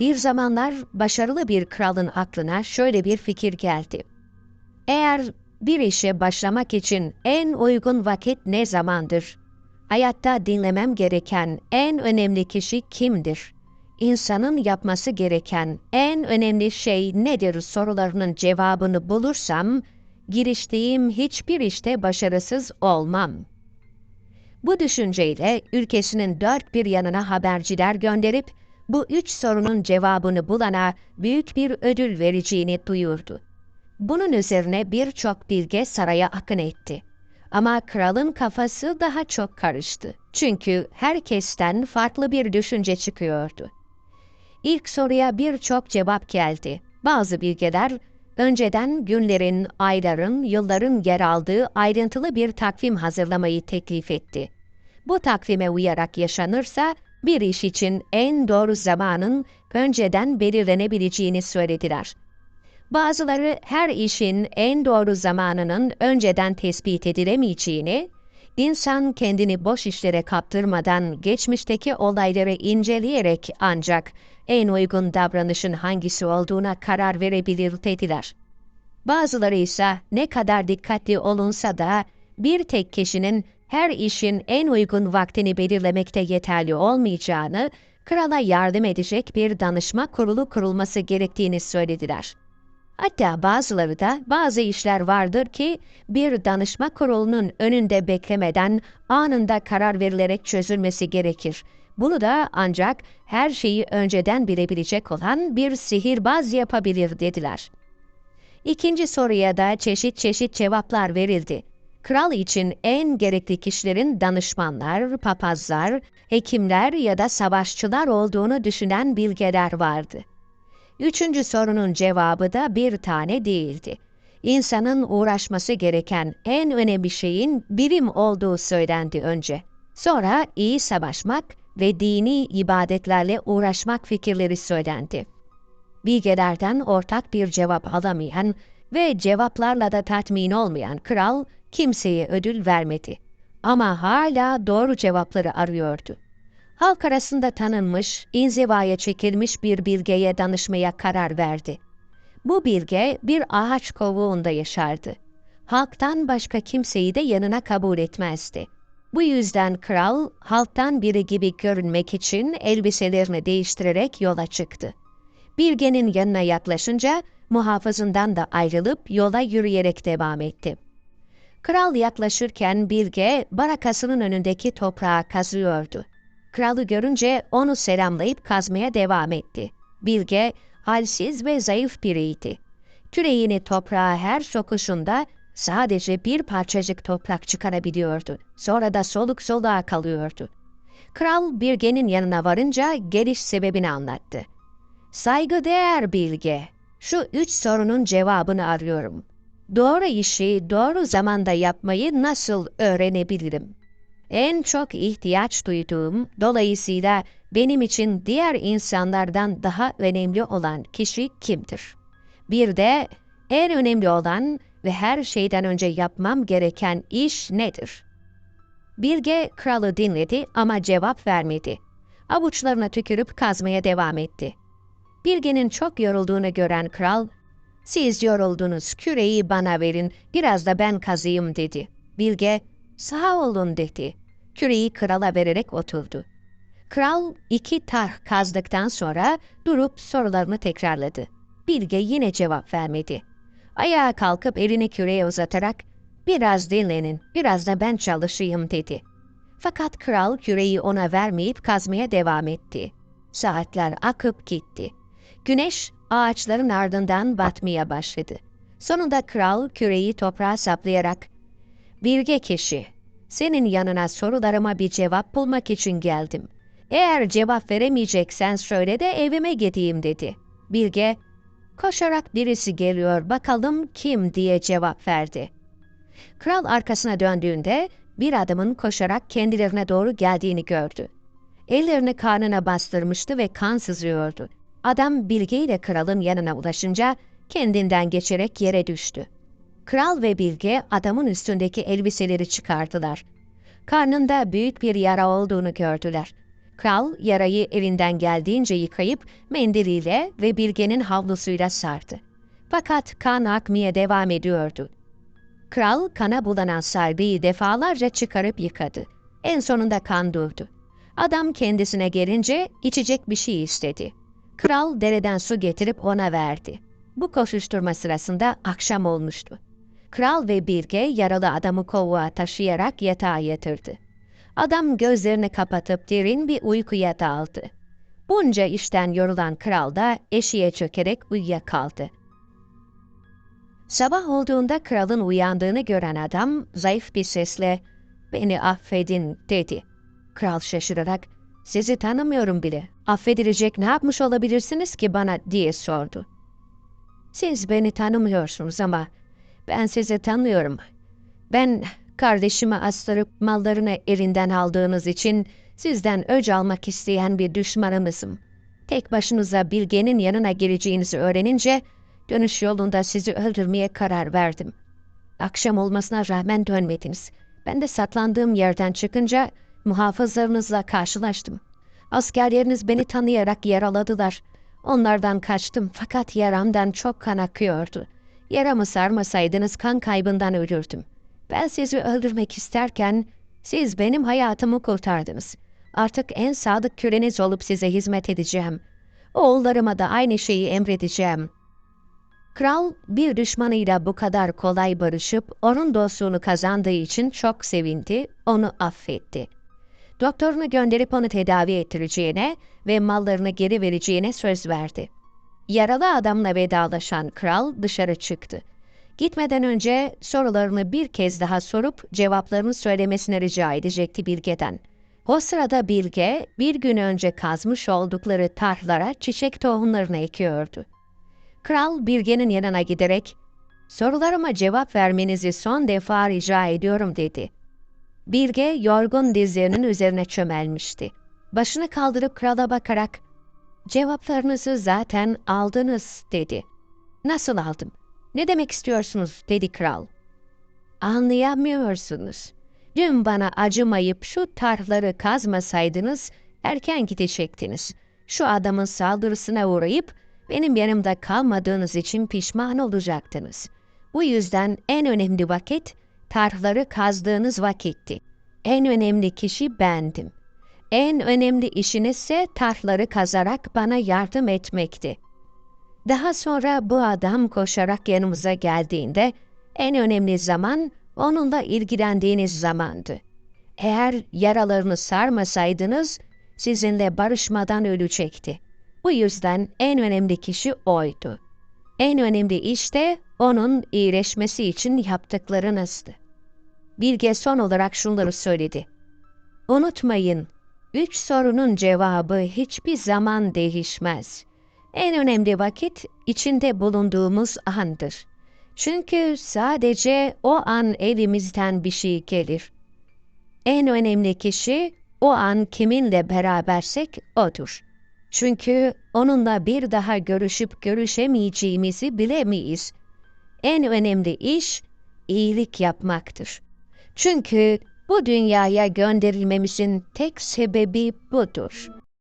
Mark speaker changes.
Speaker 1: Bir zamanlar başarılı bir kralın aklına şöyle bir fikir geldi. Eğer bir işe başlamak için en uygun vakit ne zamandır? Hayatta dinlemem gereken en önemli kişi kimdir? İnsanın yapması gereken en önemli şey nedir sorularının cevabını bulursam, giriştiğim hiçbir işte başarısız olmam. Bu düşünceyle ülkesinin dört bir yanına haberciler gönderip bu üç sorunun cevabını bulana büyük bir ödül vereceğini duyurdu. Bunun üzerine birçok bilge saraya akın etti. Ama kralın kafası daha çok karıştı. Çünkü herkesten farklı bir düşünce çıkıyordu. İlk soruya birçok cevap geldi. Bazı bilgeler önceden günlerin, ayların, yılların yer aldığı ayrıntılı bir takvim hazırlamayı teklif etti. Bu takvime uyarak yaşanırsa bir iş için en doğru zamanın önceden belirlenebileceğini söylediler. Bazıları her işin en doğru zamanının önceden tespit edilemeyeceğini, insan kendini boş işlere kaptırmadan geçmişteki olayları inceleyerek ancak en uygun davranışın hangisi olduğuna karar verebilir dediler. Bazıları ise ne kadar dikkatli olunsa da bir tek kişinin her işin en uygun vaktini belirlemekte yeterli olmayacağını, krala yardım edecek bir danışma kurulu kurulması gerektiğini söylediler. Hatta bazıları da bazı işler vardır ki bir danışma kurulunun önünde beklemeden anında karar verilerek çözülmesi gerekir. Bunu da ancak her şeyi önceden bilebilecek olan bir sihirbaz yapabilir dediler. İkinci soruya da çeşit çeşit cevaplar verildi. Kral için en gerekli kişilerin danışmanlar, papazlar, hekimler ya da savaşçılar olduğunu düşünen bilgeler vardı. Üçüncü sorunun cevabı da bir tane değildi. İnsanın uğraşması gereken en önemli şeyin bilim olduğu söylendi önce. Sonra iyi savaşmak ve dini ibadetlerle uğraşmak fikirleri söylendi. Bilgelerden ortak bir cevap alamayan ve cevaplarla da tatmin olmayan kral kimseye ödül vermedi. Ama hala doğru cevapları arıyordu. Halk arasında tanınmış, inzivaya çekilmiş bir bilgeye danışmaya karar verdi. Bu bilge bir ağaç kovuğunda yaşardı. Halktan başka kimseyi de yanına kabul etmezdi. Bu yüzden kral, halktan biri gibi görünmek için elbiselerini değiştirerek yola çıktı. Bilgenin yanına yaklaşınca muhafızından da ayrılıp yola yürüyerek devam etti. Kral yaklaşırken Bilge barakasının önündeki toprağı kazıyordu. Kralı görünce onu selamlayıp kazmaya devam etti. Bilge halsiz ve zayıf biriydi. Küreğini toprağa her sokuşunda sadece bir parçacık toprak çıkarabiliyordu. Sonra da soluk soluğa kalıyordu. Kral Bilge'nin yanına varınca geliş sebebini anlattı. Saygıdeğer Bilge, şu üç sorunun cevabını arıyorum. Doğru işi doğru zamanda yapmayı nasıl öğrenebilirim? En çok ihtiyaç duyduğum, dolayısıyla benim için diğer insanlardan daha önemli olan kişi kimdir? Bir de en önemli olan ve her şeyden önce yapmam gereken iş nedir? Bilge kralı dinledi ama cevap vermedi. Avuçlarına tükürüp kazmaya devam etti. Bilge'nin çok yorulduğunu gören kral, ''Siz yoruldunuz, küreği bana verin, biraz da ben kazıyım.'' dedi. Bilge, ''Sağ olun.'' dedi. Küreği krala vererek oturdu. Kral iki tarh kazdıktan sonra durup sorularını tekrarladı. Bilge yine cevap vermedi. Ayağa kalkıp elini küreğe uzatarak ''Biraz dinlenin, biraz da ben çalışayım.'' dedi. Fakat kral küreği ona vermeyip kazmaya devam etti. Saatler akıp gitti. Güneş ağaçların ardından batmaya başladı. Sonunda kral küreği toprağa saplayarak ''Bilge kişi, senin yanına sorularıma bir cevap bulmak için geldim. Eğer cevap veremeyeceksen söyle de evime gideyim.'' dedi. Bilge ''Koşarak birisi geliyor bakalım kim?'' diye cevap verdi. Kral arkasına döndüğünde bir adamın koşarak kendilerine doğru geldiğini gördü. Ellerini karnına bastırmıştı ve kan sızıyordu. Adam Bilge ile kralın yanına ulaşınca kendinden geçerek yere düştü. Kral ve Bilge adamın üstündeki elbiseleri çıkardılar. Karnında büyük bir yara olduğunu gördüler. Kral yarayı elinden geldiğince yıkayıp mendiliyle ve Bilge'nin havlusuyla sardı. Fakat kan akmaya devam ediyordu. Kral kana bulanan sargıyı defalarca çıkarıp yıkadı. En sonunda kan durdu. Adam kendisine gelince içecek bir şey istedi. Kral dereden su getirip ona verdi. Bu koşuşturma sırasında akşam olmuştu. Kral ve Bilge yaralı adamı kovuğa taşıyarak yatağa yatırdı. Adam gözlerini kapatıp derin bir uykuya daldı. Bunca işten yorulan kral da eşiğe çökerek uyuyakaldı. Sabah olduğunda kralın uyandığını gören adam zayıf bir sesle ''Beni affedin'' dedi. Kral şaşırarak ''Sizi tanımıyorum bile. Affedilecek ne yapmış olabilirsiniz ki bana?'' diye sordu. ''Siz beni tanımıyorsunuz ama ben sizi tanıyorum. Ben kardeşimi astırıp mallarını elinden aldığınız için sizden öc almak isteyen bir düşmanınızım. Tek başınıza Bilge'nin yanına geleceğinizi öğrenince dönüş yolunda sizi öldürmeye karar verdim. Akşam olmasına rağmen dönmediniz. Ben de saklandığım yerden çıkınca muhafızlarınızla karşılaştım. Askerleriniz beni tanıyarak yaraladılar. Onlardan kaçtım fakat yaramdan çok kan akıyordu. Yaramı sarmasaydınız kan kaybından ölürdüm. Ben sizi öldürmek isterken siz benim hayatımı kurtardınız. Artık en sadık köleniz olup size hizmet edeceğim. Oğullarıma da aynı şeyi emredeceğim. Kral bir düşmanıyla bu kadar kolay barışıp onun dostluğunu kazandığı için çok sevindi, onu affetti. Doktorunu gönderip onu tedavi ettireceğine ve mallarını geri vereceğine söz verdi. Yaralı adamla vedalaşan kral dışarı çıktı. Gitmeden önce sorularını bir kez daha sorup cevaplarını söylemesini rica edecekti Bilge'den. O sırada Bilge bir gün önce kazmış oldukları tarhlara çiçek tohumlarını ekiyordu. Kral Bilge'nin yanına giderek ''Sorularıma cevap vermenizi son defa rica ediyorum.'' dedi. Bilge yorgun dizlerinin üzerine çömelmişti. Başını kaldırıp krala bakarak ''Cevaplarınızı zaten aldınız.'' dedi. ''Nasıl aldım? Ne demek istiyorsunuz?'' dedi kral. ''Anlayamıyorsunuz. Dün bana acımayıp şu tarhları kazmasaydınız erken gidecektiniz. Şu adamın saldırısına uğrayıp benim yanımda kalmadığınız için pişman olacaktınız. Bu yüzden en önemli vakit tarhları kazdığınız vakitti. En önemli kişi bendim. En önemli işiniz ise tarhları kazarak bana yardım etmekti. Daha sonra bu adam koşarak yanımıza geldiğinde en önemli zaman onunla ilgilendiğiniz zamandı. Eğer yaralarını sarmasaydınız sizinle barışmadan ölecekti. Bu yüzden en önemli kişi oydu. En önemli iş de onun iyileşmesi için yaptıklarınızdı. Bilge son olarak şunları söyledi. Unutmayın, üç sorunun cevabı hiçbir zaman değişmez. En önemli vakit içinde bulunduğumuz andır. Çünkü sadece o an elimizden bir şey gelir. En önemli kişi o an kiminle berabersek odur. Çünkü onunla bir daha görüşüp görüşemeyeceğimizi bilemeyiz. En önemli iş iyilik yapmaktır. Çünkü bu dünyaya gönderilmemizin tek sebebi budur.